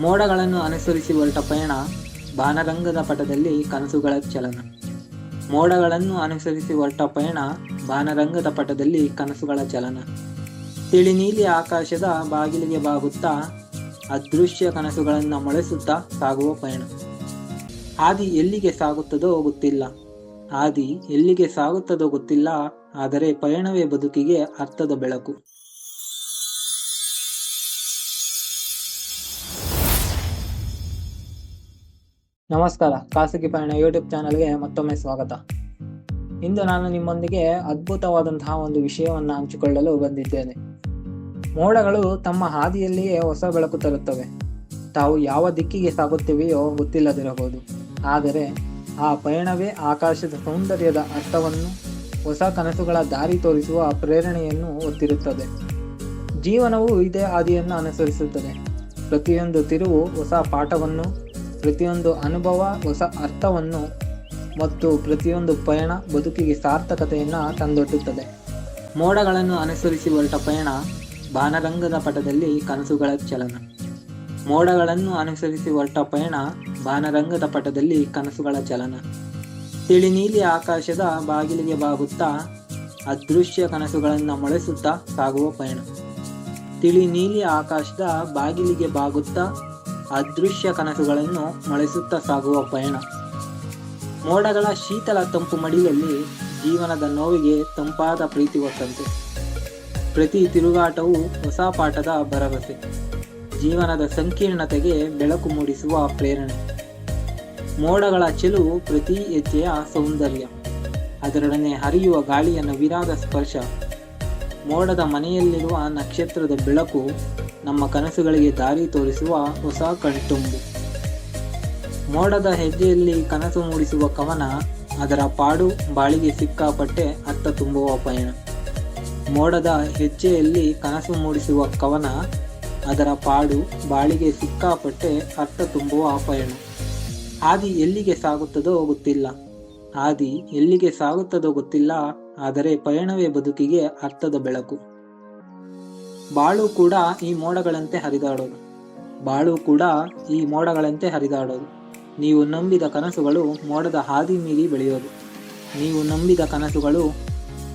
ಮೋಡಗಳನ್ನು ಅನುಸರಿಸಿ ಹೊರಟ ಪಯಣ ಬಾನರಂಗದ ಪಟದಲ್ಲಿ ಕನಸುಗಳ ಚಲನ. ಮೋಡಗಳನ್ನು ಅನುಸರಿಸಿ ಹೊರಟ ಪಯಣ ಬಾನರಂಗದ ಪಟದಲ್ಲಿ ಕನಸುಗಳ ಚಲನ. ತಿಳಿ ನೀಲಿ ಆಕಾಶದ ಬಾಗಿಲಿಗೆ ಬಾಗುತ್ತಾ ಅದೃಶ್ಯ ಕನಸುಗಳನ್ನು ಮೊಳೆಸುತ್ತಾ ಸಾಗುವ ಪಯಣ. ಆದಿ ಎಲ್ಲಿಗೆ ಸಾಗುತ್ತದೋ ಗೊತ್ತಿಲ್ಲ. ಆದಿ ಎಲ್ಲಿಗೆ ಸಾಗುತ್ತದೋ ಗೊತ್ತಿಲ್ಲ, ಆದರೆ ಪಯಣವೇ ಬದುಕಿಗೆ ಅರ್ಥದ ಬೆಳಕು. ನಮಸ್ಕಾರ, ಖಾಸಗಿ ಪಯಣ ಯೂಟ್ಯೂಬ್ ಚಾನಲ್ಗೆ ಮತ್ತೊಮ್ಮೆ ಸ್ವಾಗತ. ಇಂದು ನಾನು ನಿಮ್ಮೊಂದಿಗೆ ಅದ್ಭುತವಾದಂತಹ ಒಂದು ವಿಷಯವನ್ನು ಹಂಚಿಕೊಳ್ಳಲು ಬಂದಿದ್ದೇನೆ. ಮೋಡಗಳು ತಮ್ಮ ಹಾದಿಯಲ್ಲಿಯೇ ಹೊಸ ಬೆಳಕು ತರುತ್ತವೆ. ತಾವು ಯಾವ ದಿಕ್ಕಿಗೆ ಸಾಗುತ್ತಿವೆಯೋ ಗೊತ್ತಿಲ್ಲದಿರಬಹುದು. ಆದರೆ ಆ ಪಯಣವೇ ಆಕಾಶದ ಸೌಂದರ್ಯದ ಅರ್ಥವನ್ನು, ಹೊಸ ಕನಸುಗಳ ದಾರಿ ತೋರಿಸುವ ಪ್ರೇರಣೆಯನ್ನು ಹೊತ್ತಿರುತ್ತದೆ. ಜೀವನವು ಇದೇ ಹಾದಿಯನ್ನು ಅನುಸರಿಸುತ್ತದೆ. ಪ್ರತಿಯೊಂದು ತಿರುವು ಹೊಸ ಪಾಠವನ್ನು ಪ್ರತಿಯೊಂದು ಅನುಭವ, ಹೊಸ ಅರ್ಥವನ್ನು ಮತ್ತು ಪ್ರತಿಯೊಂದು ಪಯಣ ಬದುಕಿಗೆ ಸಾರ್ಥಕತೆಯನ್ನು ತಂದೊಡ್ಡುತ್ತದೆ. ಮೋಡಗಳನ್ನು ಅನುಸರಿಸಿ ಹೊರಟ ಪಯಣ ಬಾನರಂಗದ ಪಟದಲ್ಲಿ ಕನಸುಗಳ ಚಲನ. ಮೋಡಗಳನ್ನು ಅನುಸರಿಸಿ ಹೊರಟ ಪಯಣ ಬಾನರಂಗದ ಪಟದಲ್ಲಿ ಕನಸುಗಳ ಚಲನ. ತಿಳಿ ನೀಲಿ ಆಕಾಶದ ಬಾಗಿಲಿಗೆ ಬಾಗುತ್ತಾ ಅದೃಶ್ಯ ಕನಸುಗಳನ್ನು ಮೊಳೆಸುತ್ತಾ ಸಾಗುವ ಪಯಣ. ತಿಳಿ ನೀಲಿ ಆಕಾಶದ ಬಾಗಿಲಿಗೆ ಬಾಗುತ್ತಾ ಅದೃಶ್ಯ ಕನಸುಗಳನ್ನು ಮೊಳೆಸುತ್ತಾ ಸಾಗುವ ಪಯಣ. ಮೋಡಗಳ ಶೀತಲ ತಂಪು ಮಡಿಲಲ್ಲಿ ಜೀವನದ ನೋವಿಗೆ ತಂಪಾದ ಪ್ರೀತಿ ಹೊತ್ತಂತೆ. ಪ್ರತಿ ತಿರುಗಾಟವು ಹೊಸ ಪಾಠದ ಭರವಸೆ. ಜೀವನದ ಸಂಕೀರ್ಣತೆಗೆ ಬೆಳಕು ಮೂಡಿಸುವ ಪ್ರೇರಣೆ. ಮೋಡಗಳ ಚೆಲುವು ಪ್ರತಿ ಹೆಜ್ಜೆಯ ಸೌಂದರ್ಯ. ಅದರೊಡನೆ ಹರಿಯುವ ಗಾಳಿಯನ್ನು ವಿರಾದ ಸ್ಪರ್ಶ. ಮೋಡದ ಮನೆಯಲ್ಲಿರುವ ನಕ್ಷತ್ರದ ಬೆಳಕು ನಮ್ಮ ಕನಸುಗಳಿಗೆ ದಾರಿ ತೋರಿಸುವ ಹೊಸ ಕಣ್ತುಂಬು. ಮೋಡದ ಹೆಜ್ಜೆಯಲ್ಲಿ ಕನಸು ಮೂಡಿಸುವ ಕವನ ಅದರ ಪಾಡು ಬಾಳಿಗೆ ಸಿಕ್ಕಾಪಟ್ಟೆ ಅತ್ತ ತುಂಬುವ ಪಯಣ. ಮೋಡದ ಹೆಜ್ಜೆಯಲ್ಲಿ ಕನಸು ಮೂಡಿಸುವ ಕವನ ಅದರ ಪಾಡು ಬಾಳಿಗೆ ಸಿಕ್ಕಾಪಟ್ಟೆ ಅರ್ಥ ತುಂಬುವ ಪಯಣ. ಹಾದಿ ಎಲ್ಲಿಗೆ ಸಾಗುತ್ತದೋ ಗೊತ್ತಿಲ್ಲ. ಹಾದಿ ಎಲ್ಲಿಗೆ ಸಾಗುತ್ತದೋ ಗೊತ್ತಿಲ್ಲ. ಆದರೆ ಪಯಣವೇ ಬದುಕಿಗೆ ಅರ್ಥದ ಬೆಳಕು. ಬಾಳು ಕೂಡ ಈ ಮೋಡಗಳಂತೆ ಹರಿದಾಡೋದು. ಬಾಳು ಕೂಡ ಈ ಮೋಡಗಳಂತೆ ಹರಿದಾಡೋದು. ನೀವು ನಂಬಿದ ಕನಸುಗಳು ಮೋಡದ ಹಾದಿ ಮೀರಿ ಬೆಳೆಯೋದು. ನೀವು ನಂಬಿದ ಕನಸುಗಳು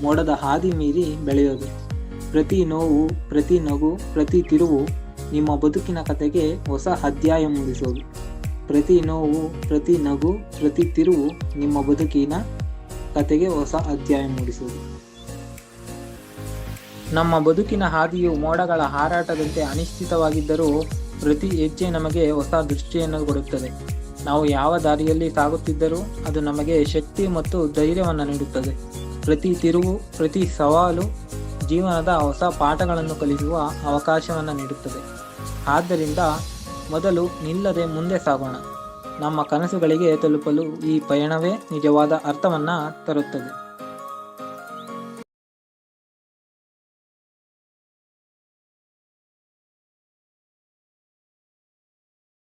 ಮೋಡದ ಹಾದಿ ಮೀರಿ ಬೆಳೆಯೋದು. ಪ್ರತಿ ನೋವು, ಪ್ರತಿ ನಗು, ಪ್ರತಿ ತಿರುವು ನಿಮ್ಮ ಬದುಕಿನ ಕತೆಗೆ ಹೊಸ ಅಧ್ಯಾಯ ಮೂಡಿಸೋದು. ಪ್ರತಿ ನೋವು, ಪ್ರತಿ ನಗು, ಪ್ರತಿ ತಿರುವು ನಿಮ್ಮ ಬದುಕಿನ ಕತೆಗೆ ಹೊಸ ಅಧ್ಯಾಯ ಮೂಡಿಸುವುದು. ನಮ್ಮ ಬದುಕಿನ ಹಾದಿಯು ಮೋಡಗಳ ಹಾರಾಟದಂತೆ ಅನಿಶ್ಚಿತವಾಗಿದ್ದರೂ ಪ್ರತಿ ಹೆಜ್ಜೆ ನಮಗೆ ಹೊಸ ದೃಷ್ಟಿಯನ್ನು ಕೊಡುತ್ತದೆ. ನಾವು ಯಾವ ದಾರಿಯಲ್ಲಿ ಸಾಗುತ್ತಿದ್ದರೂ, ಅದು ನಮಗೆ ಶಕ್ತಿ ಮತ್ತು ಧೈರ್ಯವನ್ನು ನೀಡುತ್ತದೆ. ಪ್ರತಿ ತಿರುವು, ಪ್ರತಿ ಸವಾಲು ಜೀವನದ ಹೊಸ ಪಾಠಗಳನ್ನು ಕಲಿಸುವ ಅವಕಾಶವನ್ನು ನೀಡುತ್ತದೆ. ಆದ್ದರಿಂದ, ಮೊದಲು ನಿಲ್ಲದೆ ಮುಂದೆ ಸಾಗೋಣ. ನಮ್ಮ ಕನಸುಗಳಿಗೆ ತಲುಪಲು ಈ ಪಯಣವೇ ನಿಜವಾದ ಅರ್ಥವನ್ನು ತರುತ್ತದೆ.